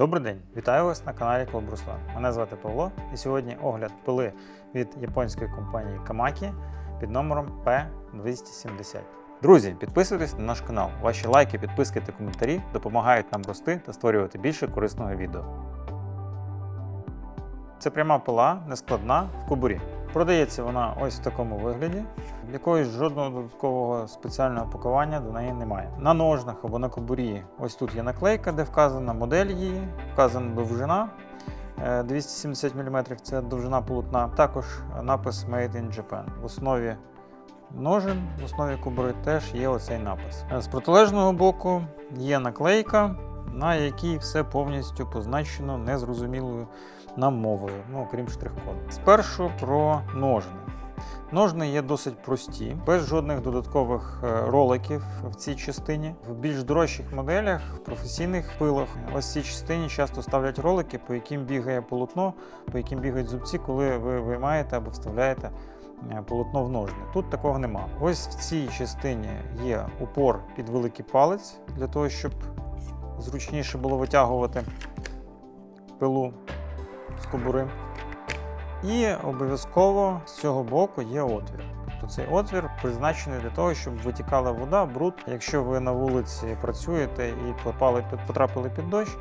Добрий день, вітаю вас на каналі Клуб Руслан. Мене звати Павло, і сьогодні огляд пили від японської компанії Kamaki під номером P270. Друзі, підписуйтесь на наш канал. Ваші лайки, підписки та коментарі допомагають нам рости та створювати більше корисного відео. Це пряма пила, нескладна в кубурі. Продається вона ось в такому вигляді. Якогось жодного додаткового спеціального пакування до неї немає. На ножнах або на кобурі ось тут є наклейка, де вказана модель її, вказана довжина. е, 270 мм це довжина полотна. Також напис Made in Japan. В основі ножен, в основі кобури теж є оцей напис. Е, З протилежного боку є наклейка, на якій все повністю позначено незрозумілою нам мовою, ну окрім штрих-коду. Спершу про ножни. Ножни є досить прості, без жодних додаткових е, роликів в цій частині. В більш дорожчих моделях, в професійних пилах, ось в цій частині часто ставлять ролики, по яким бігає полотно, по яким бігають зубці, коли ви виймаєте або вставляєте е, полотно в ножни. Тут такого нема. Ось в цій частині є упор під великий палець для того, щоб зручніше було витягувати пилу з кобури. І обов'язково з цього боку є отвір. Тобто цей отвір призначений для того, щоб витікала вода, бруд. Якщо ви на вулиці працюєте і потрапили під дощ,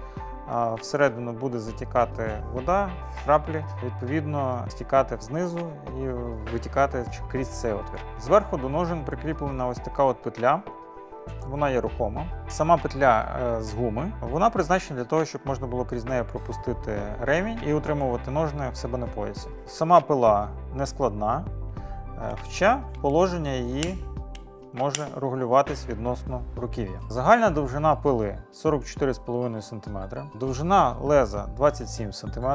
всередину буде затікати вода, краплі, відповідно, стікати знизу і витікати крізь цей отвір. Зверху до ножен прикріплена ось така от петля. Вона є рухома. Сама петля е, з гуми. Вона призначена для того, щоб можна було крізь неї пропустити ремінь і утримувати ножни в себе на поясі. Сама пила не складна, е, хоча положення її може регулюватись відносно руків'я. Загальна довжина пили 44,5 см, довжина леза 27 см,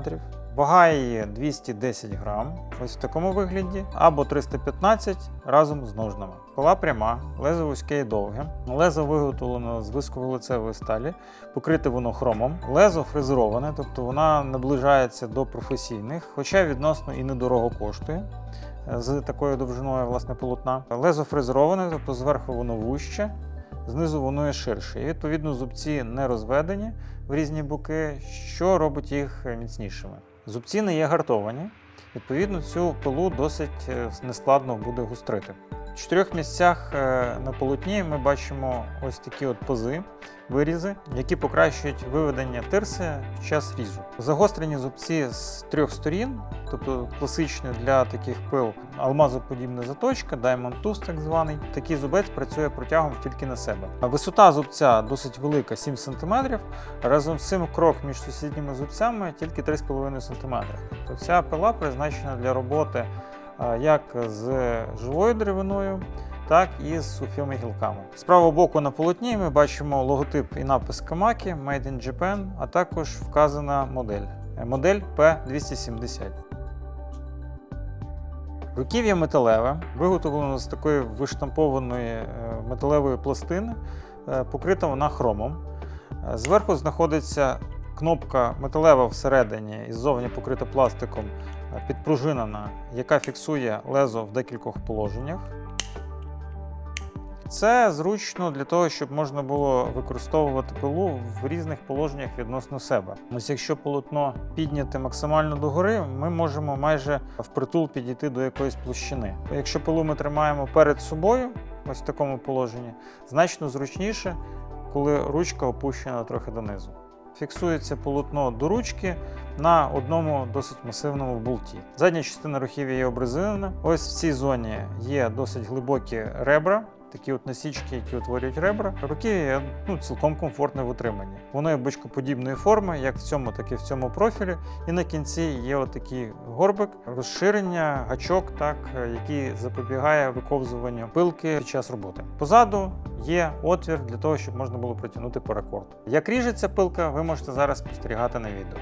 вага її 210 грам, ось в такому вигляді, або 315 разом з ножнами. Пила пряма, лезо вузьке і довге. Лезо виготовлено з високоволицевої сталі, покрите воно хромом. Лезо фрезероване, тобто вона наближається до професійних, хоча відносно і недорого коштує з такою довжиною власне полотна. Лезо фрезероване, тобто зверху воно вужче, знизу воно є ширше. І відповідно зубці не розведені в різні боки, що робить їх міцнішими. Зубці не є гартовані, відповідно, цю пилу досить е, нескладно буде густрити. В чотирьох місцях е, на полотні ми бачимо ось такі от пози, вирізи, які покращують виведення тирси під час різу. Загострені зубці з трьох сторін, тобто класичні для таких пил алмазоподібна заточка, Diamond Tooth так званий. Такий зубець працює протягом тільки на себе. Висота зубця досить велика, 7 см. Разом з цим крок між сусідніми зубцями тільки 3,5 см. Тобто ця пила призначена для роботи як з живою деревиною, так і з сухими гілками. З правого боку на полотні ми бачимо логотип і напис Kamaki Made in Japan, а також вказана модель. Е, Модель P270. Руків'я металеве, виготовлено з такої виштампованої е, металевої пластини, е, покрита вона хромом. Е, Зверху знаходиться кнопка металева всередині і ззовні покрита пластиком, підпружинена, яка фіксує лезо в декількох положеннях. Це зручно для того, щоб можна було використовувати пилу в різних положеннях відносно себе. Ось якщо полотно підняти максимально догори, ми можемо майже впритул підійти до якоїсь площини. Якщо пилу ми тримаємо перед собою, ось в такому положенні, значно зручніше, коли ручка опущена трохи донизу. Фіксується полотно до ручки на одному досить масивному болті. Задня частина рухів'я є обрезинена. Ось в цій зоні є досить глибокі ребра. Такі от насічки, які утворюють ребра, руків'я ну, цілком комфортне в утриманні. Воно є бочкоподібної форми, як в цьому, так і в цьому профілі. І на кінці є отакий горбик, розширення, гачок, так, який запобігає виковзуванню пилки під час роботи. Позаду є отвір для того, щоб можна було протягнути паракорд. Як ріжеться пилка, ви можете зараз спостерігати на відео.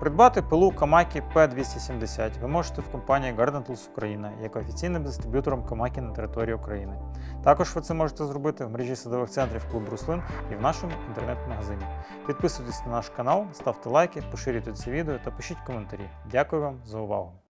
Придбати пилу Камакі P270 ви можете в компанії Garden Tools Україна як офіційним дистриб'ютором Камакі на території України. Також ви це можете зробити в мережі садових центрів клуб Руслин і в нашому інтернет-магазині. Підписуйтесь на наш канал, ставте лайки, поширюйте це відео та пишіть коментарі. Дякую вам за увагу!